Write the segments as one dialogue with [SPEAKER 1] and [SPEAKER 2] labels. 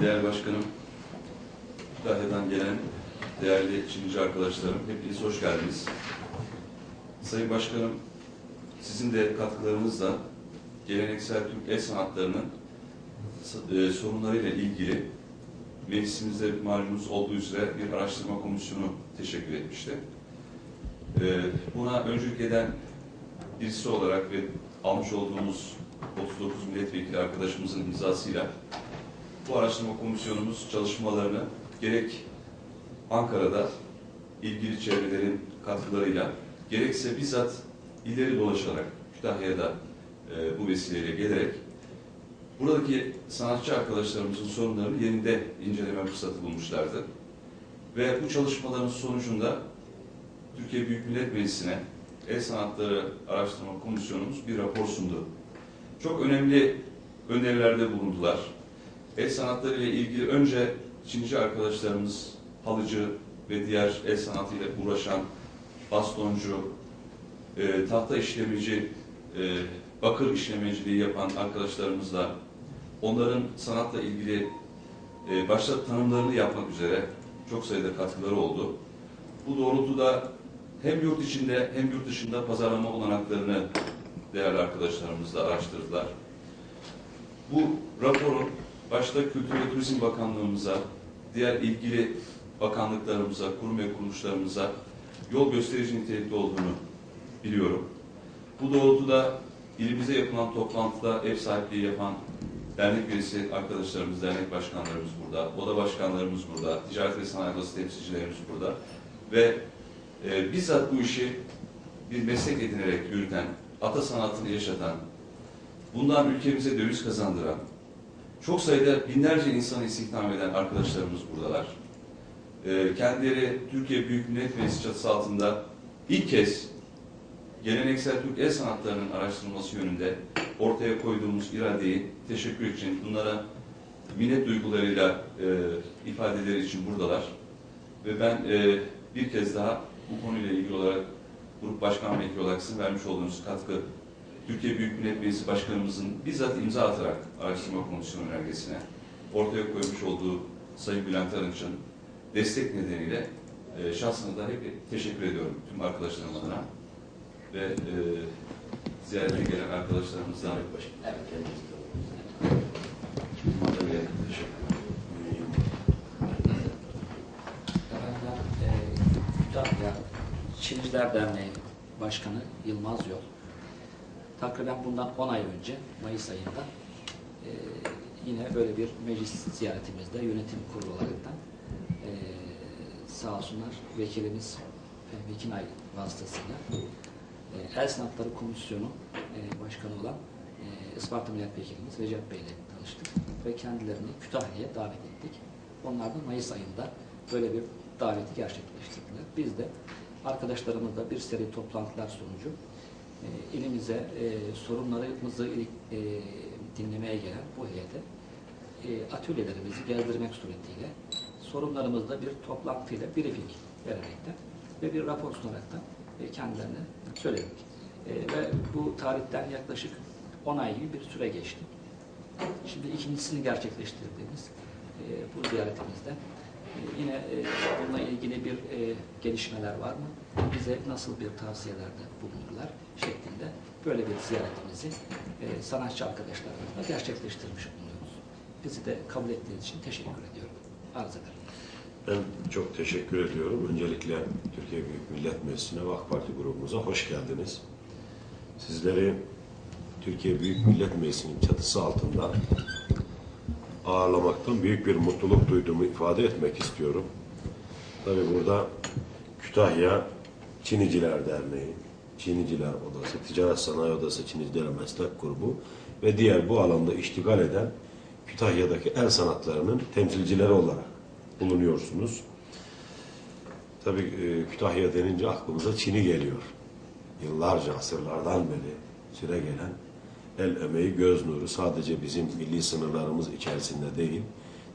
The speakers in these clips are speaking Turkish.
[SPEAKER 1] değerli başkanım, Kütahya'dan gelen değerli Çinici arkadaşlarım, hepiniz hoş geldiniz. Sayın Başkanım, sizin de katkılarınızla geleneksel Türk el sanatlarının e, sorunlarıyla ilgili meclisimizde malumunuz olduğu üzere bir araştırma komisyonu teşekkür etmişti. E, Buna öncülük eden birisi olarak ve almış olduğumuz 39 milletvekili arkadaşımızın imzasıyla bu araştırma komisyonumuz çalışmalarını gerek Ankara'da ilgili çevrelerin katkılarıyla gerekse bizzat ileri dolaşarak Kütahya'da e, bu vesileyle gelerek buradaki sanatçı arkadaşlarımızın sorunlarını yerinde inceleme fırsatı bulmuşlardı. Ve bu çalışmaların sonucunda Türkiye Büyük Millet Meclisi'ne El Sanatları Araştırma Komisyonumuz bir rapor sundu. Çok önemli önerilerde bulundular. El sanatları ile ilgili önce Çinci arkadaşlarımız halıcı ve diğer el sanatıyla uğraşan bastoncu, e, tahta işlemeci, e, bakır işlemeciliği yapan arkadaşlarımızla onların sanatla ilgili e, başta tanımlarını yapmak üzere çok sayıda katkıları oldu. Bu doğrultuda hem yurt içinde hem yurt dışında pazarlama olanaklarını değerli arkadaşlarımızla araştırdılar. Bu raporun başta Kültür ve Turizm Bakanlığımıza, diğer ilgili bakanlıklarımıza, kurum ve kuruluşlarımıza yol gösterici nitelikte olduğunu biliyorum. Bu doğrultuda ilimize yapılan toplantıda ev sahipliği yapan dernek üyesi arkadaşlarımız, dernek başkanlarımız burada, oda başkanlarımız burada, ticaret ve sanayi odası temsilcilerimiz burada ve e, bizzat bu işi bir meslek edinerek yürüten, ata sanatını yaşatan, bundan ülkemize döviz kazandıran, çok sayıda binlerce insanı istihdam eden arkadaşlarımız buradalar. Ee, kendileri Türkiye Büyük Millet Meclisi çatısı altında ilk kez geleneksel Türk el sanatlarının araştırılması yönünde ortaya koyduğumuz iradeyi teşekkür için bunlara minnet duygularıyla e, ifadeleri için buradalar. Ve ben e, bir kez daha bu konuyla ilgili olarak Grup Başkan Vekili olarak sizin vermiş olduğunuz katkı Türkiye Büyük Millet Meclisi Başkanımızın bizzat imza atarak araştırma komisyonu önergesine ortaya koymuş olduğu Sayın Bülent Arınç'ın destek nedeniyle e, şahsına da hep teşekkür ediyorum tüm arkadaşlarım adına ve e, ziyarete gelen arkadaşlarımızdan
[SPEAKER 2] Evet,
[SPEAKER 1] Madalya teşekkür ederim.
[SPEAKER 2] Efendim, e, Kütahya Çinciler Derneği Başkanı Yılmaz Yol. Takriben bundan 10 ay önce, Mayıs ayında e, yine böyle bir meclis ziyaretimizde yönetim kurulu olaraktan e, sağ olsunlar vekilimiz Fehmi Kinay vasıtasıyla e, El Sanatları Komisyonu e, başkanı olan e, Isparta Milletvekilimiz Recep Bey ile tanıştık ve kendilerini Kütahya'ya davet ettik. Onlar da Mayıs ayında böyle bir daveti gerçekleştirdiler. Biz de arkadaşlarımızla bir seri toplantılar sonucu e, ilimize e, sorunlarımızı e, dinlemeye gelen bu heyete e, atölyelerimizi gezdirmek suretiyle sorunlarımızda bir toplantıyla briefing vererekten ve bir rapor sunaraktan e, kendilerine söyledik. E, ve bu tarihten yaklaşık 10 ay gibi bir süre geçti. Şimdi ikincisini gerçekleştirdiğimiz e, bu ziyaretimizde e, yine e, bununla ilgili bir e, gelişmeler var mı? Bize nasıl bir tavsiyelerde şeklinde böyle bir ziyaretimizi e, sanatçı arkadaşlarımızla gerçekleştirmiş bulunuyoruz. Bizi de kabul ettiğiniz için teşekkür ediyorum. Arz ederim.
[SPEAKER 3] Ben çok teşekkür ediyorum. Öncelikle Türkiye Büyük Millet Meclisi'ne ve AK Parti grubumuza hoş geldiniz. Sizleri Türkiye Büyük Millet Meclisi'nin çatısı altında ağırlamaktan büyük bir mutluluk duyduğumu ifade etmek istiyorum. Tabii burada Kütahya Çiniciler Derneği, Çiniciler Odası, Ticaret Sanayi Odası Çiniciler Meslek Grubu ve diğer bu alanda iştigal eden Kütahya'daki el sanatlarının temsilcileri olarak bulunuyorsunuz. Tabii e, Kütahya denince aklımıza Çin'i geliyor. Yıllarca, asırlardan beri süre gelen el emeği, göz nuru sadece bizim milli sınırlarımız içerisinde değil,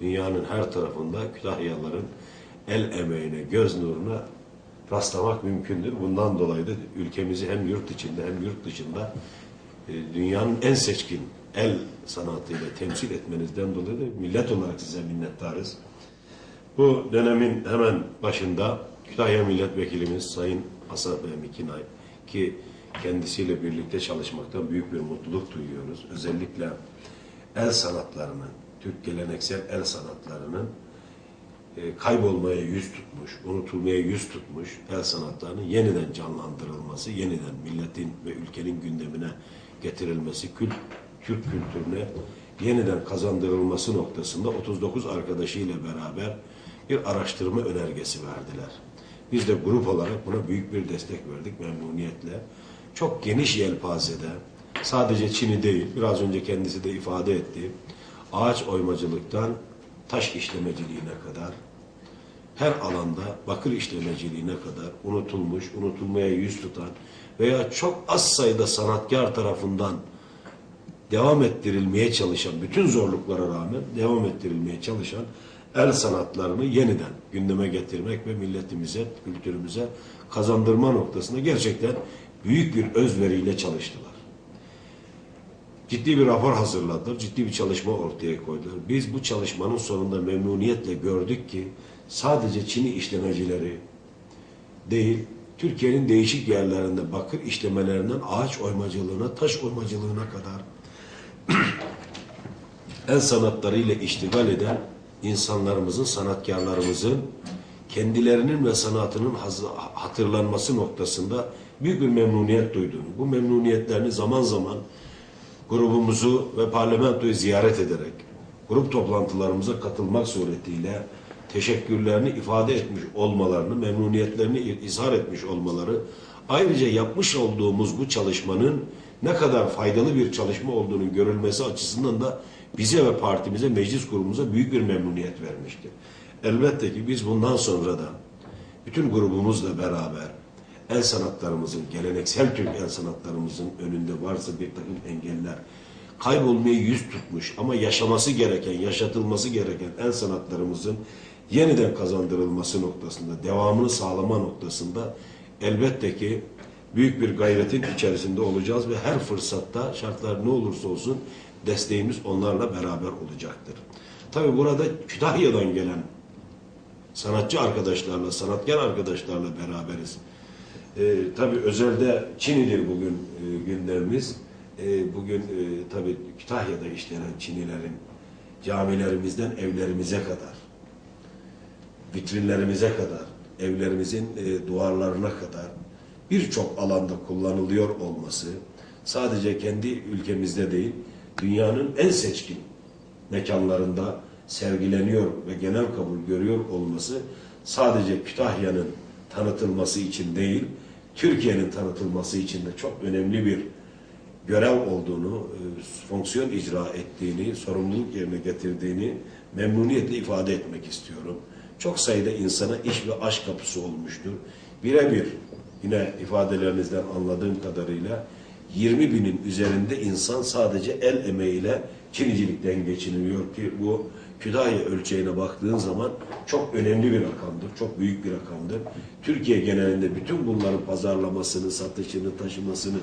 [SPEAKER 3] dünyanın her tarafında Kütahyalıların el emeğine, göz nuruna rastlamak mümkündür. Bundan dolayı da ülkemizi hem yurt içinde hem yurt dışında e, dünyanın en seçkin el sanatıyla temsil etmenizden dolayı da millet olarak size minnettarız. Bu dönemin hemen başında Kütahya Milletvekilimiz Sayın Bey Mikinay ki kendisiyle birlikte çalışmaktan büyük bir mutluluk duyuyoruz. Özellikle el sanatlarının, Türk geleneksel el sanatlarının kaybolmaya yüz tutmuş, unutulmaya yüz tutmuş el sanatlarının yeniden canlandırılması, yeniden milletin ve ülkenin gündemine getirilmesi, kült, Türk kültürüne yeniden kazandırılması noktasında 39 arkadaşıyla beraber bir araştırma önergesi verdiler. Biz de grup olarak buna büyük bir destek verdik memnuniyetle. Çok geniş yelpazede, sadece Çin'i değil, biraz önce kendisi de ifade etti, ağaç oymacılıktan taş işlemeciliğine kadar, her alanda bakır işlemeciliğine kadar unutulmuş, unutulmaya yüz tutan veya çok az sayıda sanatkar tarafından devam ettirilmeye çalışan, bütün zorluklara rağmen devam ettirilmeye çalışan el sanatlarını yeniden gündeme getirmek ve milletimize, kültürümüze kazandırma noktasında gerçekten büyük bir özveriyle çalıştılar. Ciddi bir rapor hazırladılar, ciddi bir çalışma ortaya koydular. Biz bu çalışmanın sonunda memnuniyetle gördük ki sadece Çin'i işlemecileri değil, Türkiye'nin değişik yerlerinde bakır işlemelerinden ağaç oymacılığına, taş oymacılığına kadar el sanatlarıyla iştigal eden insanlarımızın, sanatkarlarımızın kendilerinin ve sanatının hatırlanması noktasında büyük bir memnuniyet duyduğunu, bu memnuniyetlerini zaman zaman grubumuzu ve parlamentoyu ziyaret ederek grup toplantılarımıza katılmak suretiyle teşekkürlerini ifade etmiş olmalarını, memnuniyetlerini izhar etmiş olmaları, ayrıca yapmış olduğumuz bu çalışmanın ne kadar faydalı bir çalışma olduğunu görülmesi açısından da bize ve partimize, meclis grubumuza büyük bir memnuniyet vermiştir. Elbette ki biz bundan sonra da bütün grubumuzla beraber el sanatlarımızın, geleneksel Türk el sanatlarımızın önünde varsa bir takım engeller, kaybolmaya yüz tutmuş ama yaşaması gereken, yaşatılması gereken el sanatlarımızın yeniden kazandırılması noktasında, devamını sağlama noktasında elbette ki büyük bir gayretin içerisinde olacağız ve her fırsatta şartlar ne olursa olsun desteğimiz onlarla beraber olacaktır. Tabi burada Kütahya'dan gelen sanatçı arkadaşlarla, sanatkar arkadaşlarla beraberiz. Ee, tabii özelde Çini'dir bugün e, gündemimiz. Ee, bugün e, tabii Kütahya'da işlenen Çinilerin camilerimizden evlerimize kadar, vitrinlerimize kadar, evlerimizin e, duvarlarına kadar birçok alanda kullanılıyor olması sadece kendi ülkemizde değil, dünyanın en seçkin mekanlarında sergileniyor ve genel kabul görüyor olması sadece Kütahya'nın tanıtılması için değil, Türkiye'nin tanıtılması için de çok önemli bir görev olduğunu, e, fonksiyon icra ettiğini, sorumluluk yerine getirdiğini memnuniyetle ifade etmek istiyorum. Çok sayıda insana iş ve aşk kapısı olmuştur. Birebir yine ifadelerinizden anladığım kadarıyla 20 binin üzerinde insan sadece el emeğiyle Çinicilikten geçiniliyor ki bu Kütahya ölçeğine baktığın zaman çok önemli bir rakamdır, çok büyük bir rakamdır. Türkiye genelinde bütün bunların pazarlamasını, satışını, taşımasını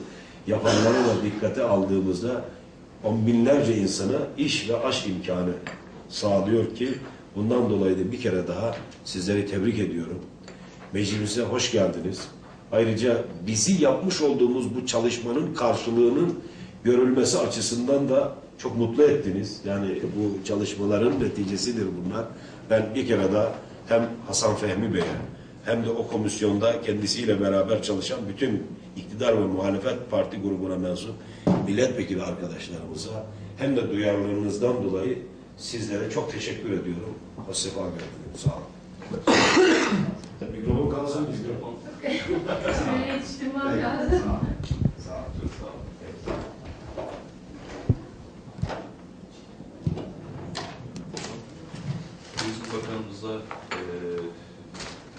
[SPEAKER 3] yapanları da dikkate aldığımızda on binlerce insana iş ve aş imkanı sağlıyor ki bundan dolayı da bir kere daha sizleri tebrik ediyorum. Meclisimize hoş geldiniz. Ayrıca bizi yapmış olduğumuz bu çalışmanın karşılığının görülmesi açısından da çok mutlu ettiniz. Yani bu çalışmaların neticesidir bunlar. Ben bir kere daha hem Hasan Fehmi Bey'e hem de o komisyonda kendisiyle beraber çalışan bütün iktidar ve muhalefet parti grubuna mensup milletvekili arkadaşlarımıza hem de duyarlılığınızdan dolayı sizlere çok teşekkür ediyorum. Hoş sefa geldiniz. Sağ olun. Mikrofon kalsın mikrofon.
[SPEAKER 4] Yetiştirmem lazım.
[SPEAKER 1] Sağ olun. Çok sağ olun. Turizm Bakanımıza e,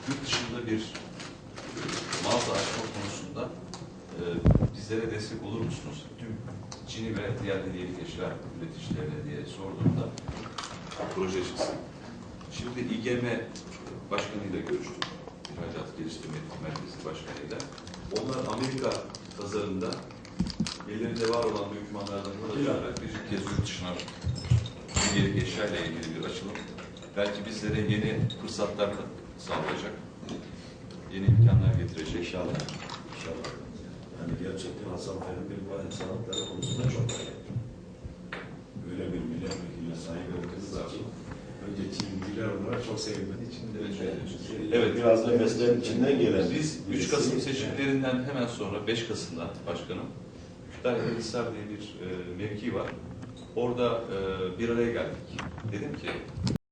[SPEAKER 1] yurt dışında bir e, mağaza açma konusunda e, bizlere destek olur musunuz? Tüm Çin'i ve diğer hediyelik eşya üreticilerine diye sorduğumda proje çıksın. Şimdi İGM Başkanı'yla görüştük. İhracat Geliştirme Merkezi Başkanı'yla. Onlar Amerika pazarında ellerinde var olan dokümanlardan yola çıkarak bir kez yurt dışına yeni eşya ile ilgili bir açılım. Belki bizlere yeni fırsatlar sağlayacak. Yeni imkanlar getirecek.
[SPEAKER 3] İnşallah. İnşallah. Yani gerçekten Hasan Fehmi bir vahim sanatları konusunda çok. Böyle bir milletvekiline sahip olduğunuz için önce Çinliler olarak çok sevinmek için.
[SPEAKER 1] Evet,
[SPEAKER 3] Evet. Biraz da mesleğin içinden gelen.
[SPEAKER 1] Biz 3
[SPEAKER 3] birisi.
[SPEAKER 1] Kasım seçimlerinden hemen sonra 5 Kasım'da başkanım Kütahya Hisar diye bir e, mevki var. Orada e, bir araya geldik. Dedim ki